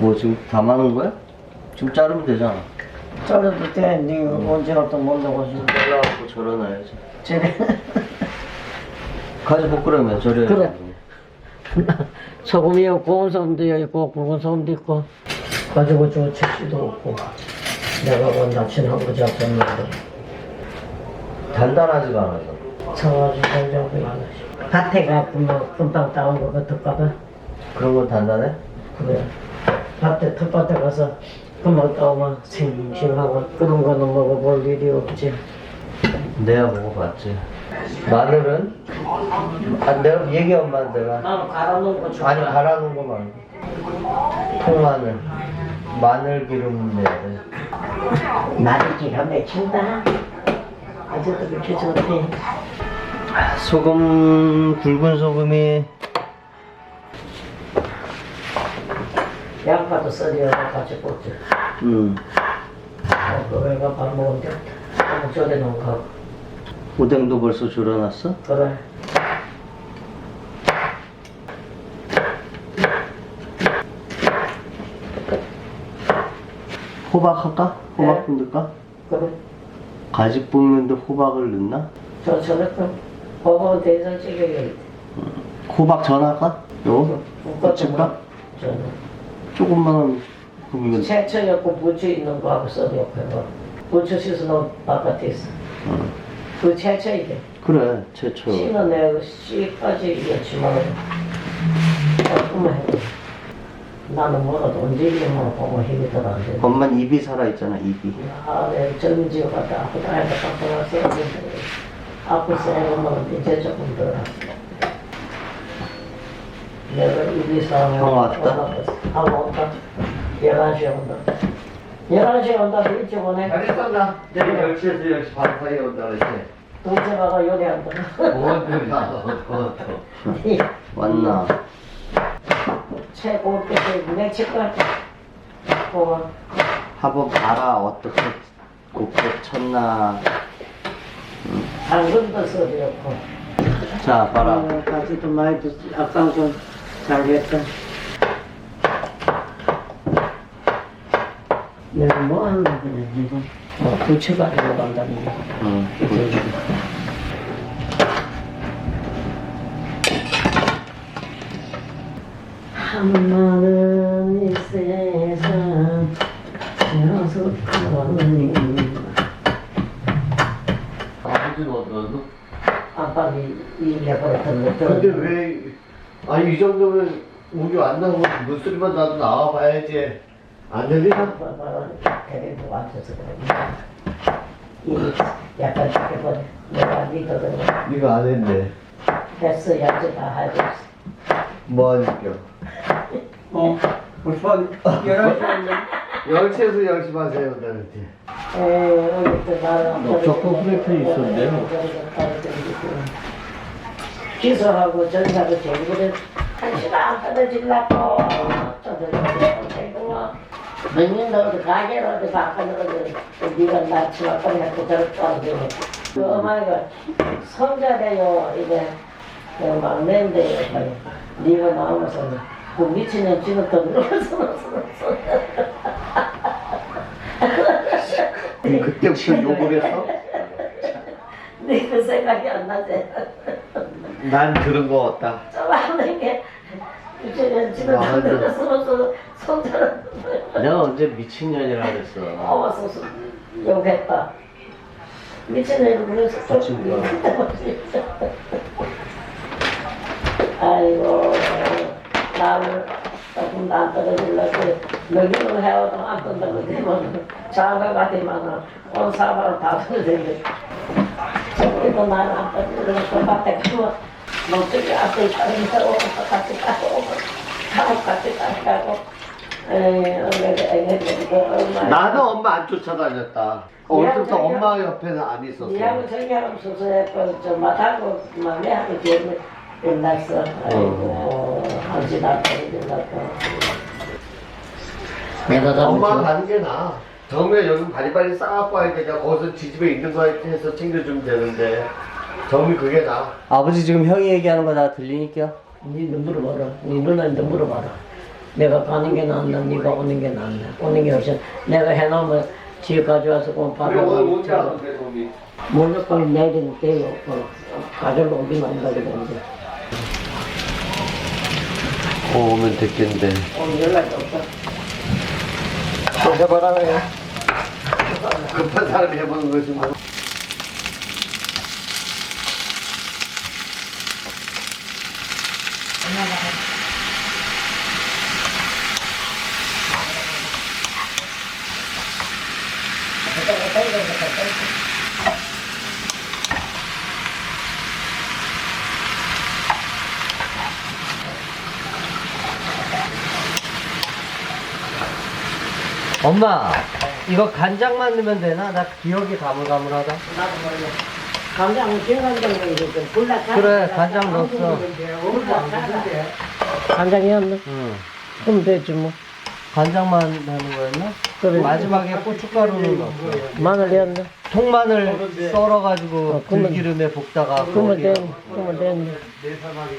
뭐 지금 다 마는 거야? 지금 자르면 되잖아. 자르도 돼. 니 언제부터 모르고 지금. 잘라갖고 절여놔야지. 저래. 가지 볶으려면 절여야 그래. 소금이요, 고운 소금도 있고, 굵은 소금도 있고. 가지고 저 채취도 없고. 내가 원다 친한 거 잡혔는데. 단단하지가 않아서. 청아주 생정도 많으시. 밭에 뭐 금방 따온 거 같을까봐. 그런 건 단단해? 그래. 밭에 텃밭에 가서 금방 따오면 싱싱하고 그런 거는 먹어볼 일이 없지. 내가 먹어봤지. 마늘은? 아, 내가 얘기 엄마한테 내가. 나는 갈아놓은 거 좋아. 아니, 갈아놓은 거 말고. 통마늘. 마늘 기름 내야 돼. 날이 기가 막힌다. 아직도 그렇게 좋대. 소금, 굵은 소금이 양파도 썰어서 같이 볶지. 음. 어, 그거가 밥 먹으면 돼. 너무 저래 놓은 거. 오뎅도 벌써 줄여놨어? 그래. 호박 할까? 호박 네. 볶을까? 그래. 가지 볶는데 호박을 넣나? 저 저렇게 버거 대전찌개 호박 전할까? 요? 부칠까? 저는 조금만 그럼 이건 채쳐였고 부추 있는 거하고 썰어 옆에 거. 부추 씻어놓은 바깥에 있어. 어. 그 이게. 그래 최초 씻어내고 씨까지 이겼지만 조금만 해. 나는 뭐라도 움직이면 보고 힘이 들어 안 돼. 엄만 입이 살아있잖아 입이 아, 내 젊은 지가 갔다 아프다 해서 갔다 와서 아프서 해보면 이제 조금 덜 내가 입이 상하면 형 왔다? 아, 온다. 11시에 온다. 11시에 온다. 일찍 오네. 잘했었나? 내일 10시에서 10시 반 사이에 온다 그랬지 동생아가 요리한다. 뭔 소리야 왔나 최고 때문에 맥치까지. 어, 한번 봐라 어떻게 곱게 쳤나 당근도 써드렸고. 자 봐라 어, 가지도 많이 줬 아까 좀 잘했다. 내가 뭐 한다 그래, 지금. 어, 부채가지고 간다는 거. 응 한마는 이 세상 여섯가니 아버지는 어디 갔어? 아빠 이 내버렸던 근데 왜, 아니, 이 정도면 우리 안 나오고 물소리만 나도 나와봐야지. 안 들리나? 데리고 앉아서 그래 이 약간 이렇게 뭐 내가 믿거든 이거 안 했네. 됐어 약속 다 하고 있어 뭐 하니까? 어? 벌써 11시 왔네 10시에서 10시 반 사이 온다는데. 에이 어디 또 나랑 너 적금 프레프리 있었는데요? 기소하고 전사도 제기를 한 시간 떨어질라고 저들 너희는 어디 가게로 어디 바꿔서 어디 네가 나 치마까지 했고 저를 떠들고 그 어머니가 성자래요 이제 그 막내인데 네가 나오면서 그 미친년 지금 또 누르면서 그때부터 욕을 했어? 네그 생각이 안 나지 난 들은 거 같다. 저만한 게 미친년 지금 또 맞아. 누르면서 성자를 내가 언제 미친년이라 그랬어. 어서 욕했다. 미친애를 그래서 좀 미친다. 아이고 나를 조금 안 떨어지려고 너기로 해와도 안 뜬다고 되면 장가 가지만 온 사바로 다 떨어지는데. 저기도 나는 안 떨어지고 밭에 가면 목소리 앞에 다른 사람 같이 가고 가고 같이 가고 나 나는 엄마 안 쫓아다녔다. 어릴 때부터 엄마 옆에는 안 있었어. 니하고 정리하고 수술했고 좀 맡하고 마매하고 뒤에 끝났어. 아이고 한시 났다 끝났다. 내가 엄마 가는 게 나아. 정면 여기 바리바리 싸갖고 와야 되냐. 거기서 지집에 있는 거 해서 챙겨주면 되는데. 정미 그게 나아. 아버지 지금 형이 얘기하는 거 다 들리니까 니도 물어봐라. 니 누나한테 물어봐라. 내가 가는 게 낫나 네가 오는 게 낫나. 오는 게 훨씬 내가 해놓으면 집에 가져와서 그럼 밥을 저 무조건 돼요. 어, 가져로 오기만 그러는데. 어, 오면 됐겠는데. 오늘 연락이 없어. 또 해봐라 해 급한 사람이 해보는 거지 뭐. 엄마, 이거 간장만 넣으면 되나? 나 기억이 가물가물하다. 나도 간장 불나 그래, 간장 넣었어. 간장이었나? 응. 그럼 되지 뭐 간장만 하는 거였나? 그래. 마지막에 고춧가루는 넣었어. 마늘이었나? 통마늘 썰어가지고 어, 그러면- 들기름에 볶다가 그러면 거기에 돼 그러면 됐네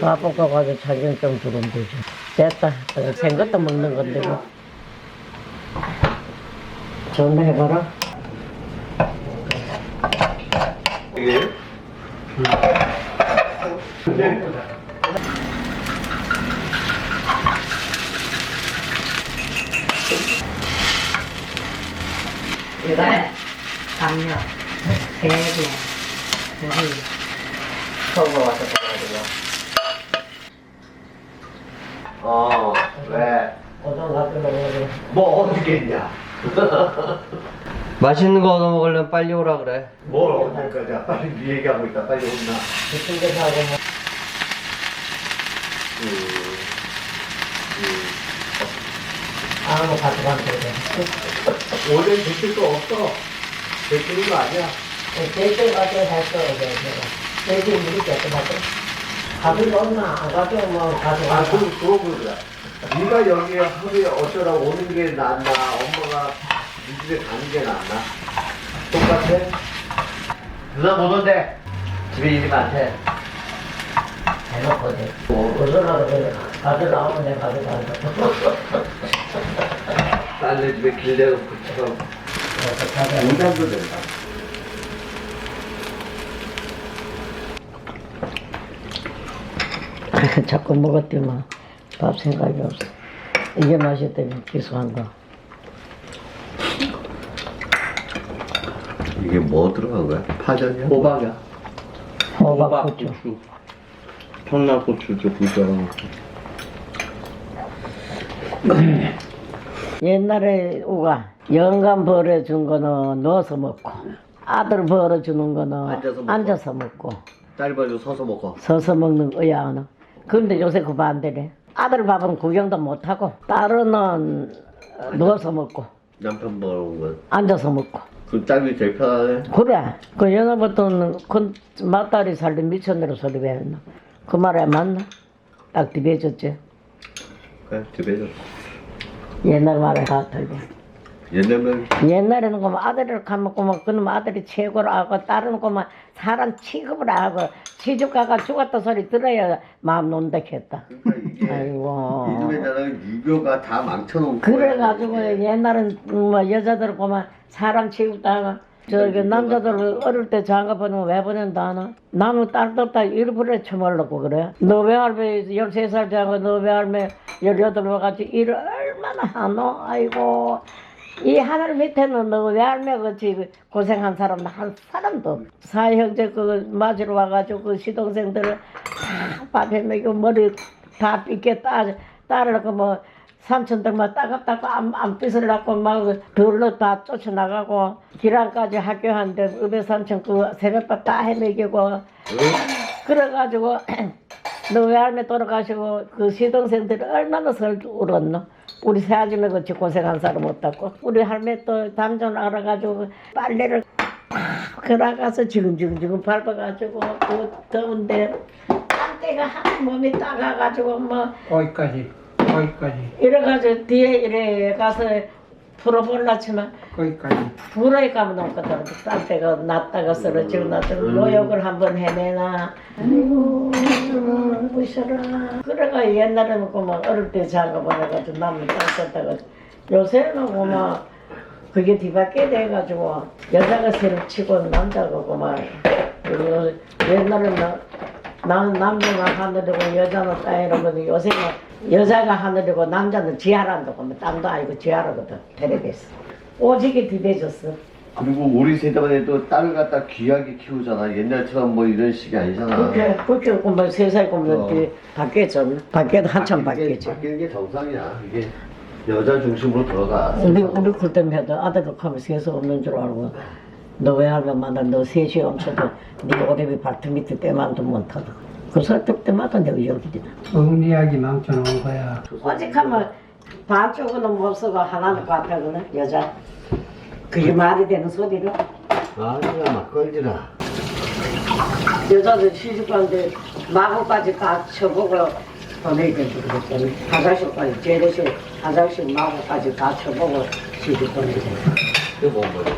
밥 볶아가지고 자기는 좀 주면 되지 됐다 생것도 먹는 건데 뭐 좋네 해봐라 이게? 이거 담요 세개 우리 서울 와서 먹어가지고 어, 왜? 고등학교 먹어가지고 뭐 어떻게 했냐? 맛있는 거 얻어 먹으려면 빨리 오라 그래. 뭘 언제까지 빨리 네 얘기하고 있다 빨리 혼나. 그쯤 돼서 하고 뭐 아무 가져가면 되죠 오늘 데킬 거 없어. 데키는 거 아니야. 대신 할 거예요 제가 대신 우리 깨끗하고 가지고 없나 안 가지고 뭐 아, 가져가 그럼 그래. 네가 여기 하루에 어쩌다 오는 게 낫나? 네 집에 가는 게 낫나? 똑같아? 누나 못 온대. 집에 일이 많대. 해놓고 이제 어쩌라고 그래 가져나오면 내가 가져가는 거 딸네 집에 길대로 붙여서 인간도 된다. 자꾸 먹었더만 밥 생각이 없어. 이게 맛있다면 기수한다. 이게 뭐 들어간 거야? 파전이야? 호박이야. 호박고추. 청양고추 좀 굵어라. 옛날에 우가 영감 벌어준 거는 넣어서 먹고 아들 벌어주는 거는 앉아서 먹고. 앉아서 먹고 딸 버리고 서서 먹어. 서서 먹는 거야 하는. 근데 요새 그 반대래. 아들 밥은 구경도 못 하고 딸은 누워서 먹고 남편 먹은 건. 앉아서 먹고 그 딸이 제일 편하네. 그래 그 옛날부터는 그 막다리 살때 미천대로 소리 왜 했나 그 말에 맞나? 딱 뒤배졌지 그래, 집에서. 옛날 말에 다 틀려 옛날엔 옛날에는 그만 아들을 막 그놈 아들이 최고로 하고 딸은 그만 사람 취급을 하고 시집 가가 죽었다 소리 들어야 마음 논다 했다 그러니까 이게 아이고 이놈의 유교가 다 망쳐놓은 거야. 그래가지고 옛날엔 뭐 여자들 보면 사람 취급도 하고 저기 남자들 어릴 때 장가 보내면 왜 보낸다 하나? 딸들 다 일부러 처먹으려고 그래. 너왜 할매 13살 되고 너왜 할매 18 와가지고 일을 얼마나 하노? 아이고 이 하늘 밑에는 너왜 할매 같이 고생한 사람 한 사람도 없. 사형제 그 맞으러 와가지고 그 시동생들을 다 밥해 먹이고 머리 다 삐게 따 따르고 뭐 삼촌들만 따갑따고 안, 안 삐슬라고 막 들로 다 쫓아나가고 기랑까지 학교 하는데 의배 삼촌 그 새벽밥 다 해먹이고 그래가지고 너 외할매 돌아가시고 그 시동생들이 얼마나 설 울었노 우리 새아줌마 같이 고생한 사람 없다고 우리 할매 또 담전 알아가지고 빨래를 그나가서 지금지금 밟아가지고 그 더운데 땀때가 한 몸이 따가가지고 뭐 거기까지. 거기까지. 이래가지고 뒤에 이래 가서 풀어볼라치만 거기까지. 불어에 가면 없거든. 딴 때가 났다가 쓰러지고 났다가 노역을 한번 해내나. 아이고, 부셔라. 그래가 옛날에는 그만 어릴 때 작업을 남을 땅 썼다가 요새는 그만 그게 뒤바뀌게 돼가지고 여자가 새로 치고 남자가 그만. 그리고 옛날에는 나- 나는 남자가 하늘이고 여자는 땅이라고 요새는 여자가 하늘이고 남자는 지하란다고 뭐 땅도 아니고 지하라거든 텔레비에서 오직이 뒤대졌어 그리고 우리 세대만 해도 딸을 갖다 귀하게 키우잖아. 옛날처럼 뭐 이런 식이 아니잖아. 그렇게 그렇게 보면 세살 보면 어. 뒤 바뀌었죠 바뀌어도 한참 바뀌는 게- 바뀌었지 바뀌는 게 정상이야. 이게 여자 중심으로 돌아가. 우리 우리 그때는 해도 아들도 하면 세서 없는 줄 알고 너왜 하면 만나 너 셋이 엄쳐도 네 오래비 발트 밑에 때만도 못하고 그 설득 때마다 내가 여기다 정리하기 망쳐놓은 거야. 오직 하면 반쪽은 못 쓰고 하나는 같아거든 여자 그게 말이 되는 소리를 아니야, 막 걸지라. 여자들 시집가는데 마구까지 다 쳐보고 보내야 되거든 화장실까지 제대시 화장실 마구까지 다 쳐보고 시집 보내야 돼 이거 뭔 거야?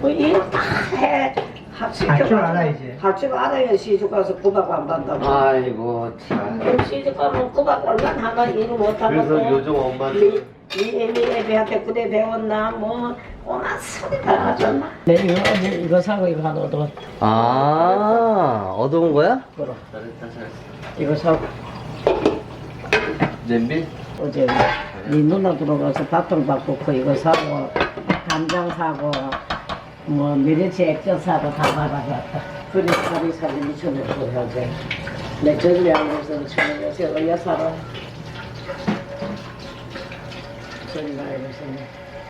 뭐 이거 다해 할 줄 알아야지. 할줄 알아야 시집 가서 구박 안 받다고 아이고, 참. 시집 가면 구박 얼마나 하나 일 못하면 그래서 요즘 엄마들 미, 미 애미 애비한테 그래 배웠나? 뭐 오만 소리 다 하잖아 네 이거 어제 이거 사고 이거 하나 얻어 아, 얻어온 거야? 그럼. 이거 사고. 냄비? 어제 네 누나 들어가서 밥통 받고 그 이거 사고 간장 사고 뭐 미래치 액젓 사고 다 받아갔다. 그래 사리 사리 미쳐놓고 어제 내 저들이 안 가서 저는 요새 얼려 살아 저리가 이래서